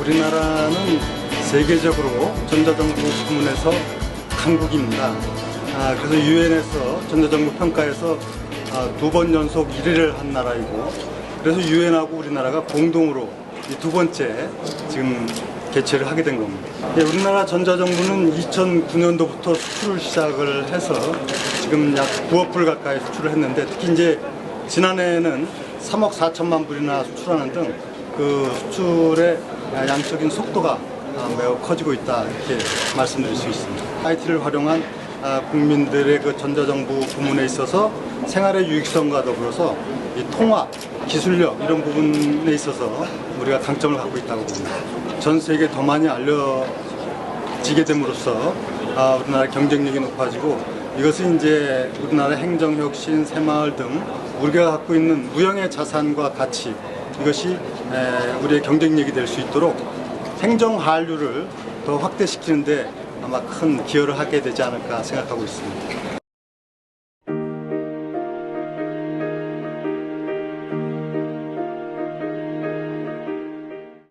우리나라는 세계적으로 전자정부 부문에서 강국입니다. 아, 그래서 유엔에서 전자정부 평가에서 아, 두번 연속 1위를 한 나라이고 그래서 유엔하고 우리나라가 공동으로 이두 번째 지금 개최를 하게 된 겁니다. 예, 우리나라 전자정부는 2009년도부터 수출을 시작을 해서 지금 약 9억 불 가까이 수출을 했는데 특히 이제 지난해에는 3억 4천만 불이나 수출하는 등 그 수출의 양적인 속도가 아, 매우 커지고 있다 이렇게 말씀드릴 수 있습니다. IT를 활용한 아, 국민들의 그 전자정부 부문에 있어서 생활의 유익성과 더불어서 이 통화, 기술력 이런 부분에 있어서 우리가 강점을 갖고 있다고 봅니다. 전 세계에 더 많이 알려지게 됨으로써 아, 우리나라 경쟁력이 높아지고 이것은 이제 우리나라 행정혁신, 새마을 등 우리가 갖고 있는 무형의 자산과 가치 이것이 에, 우리의 경쟁력이 될 수 있도록 행정 한류를 더 확대시키는 데 아마 큰 기여를 하게 되지 않을까 생각하고 있습니다.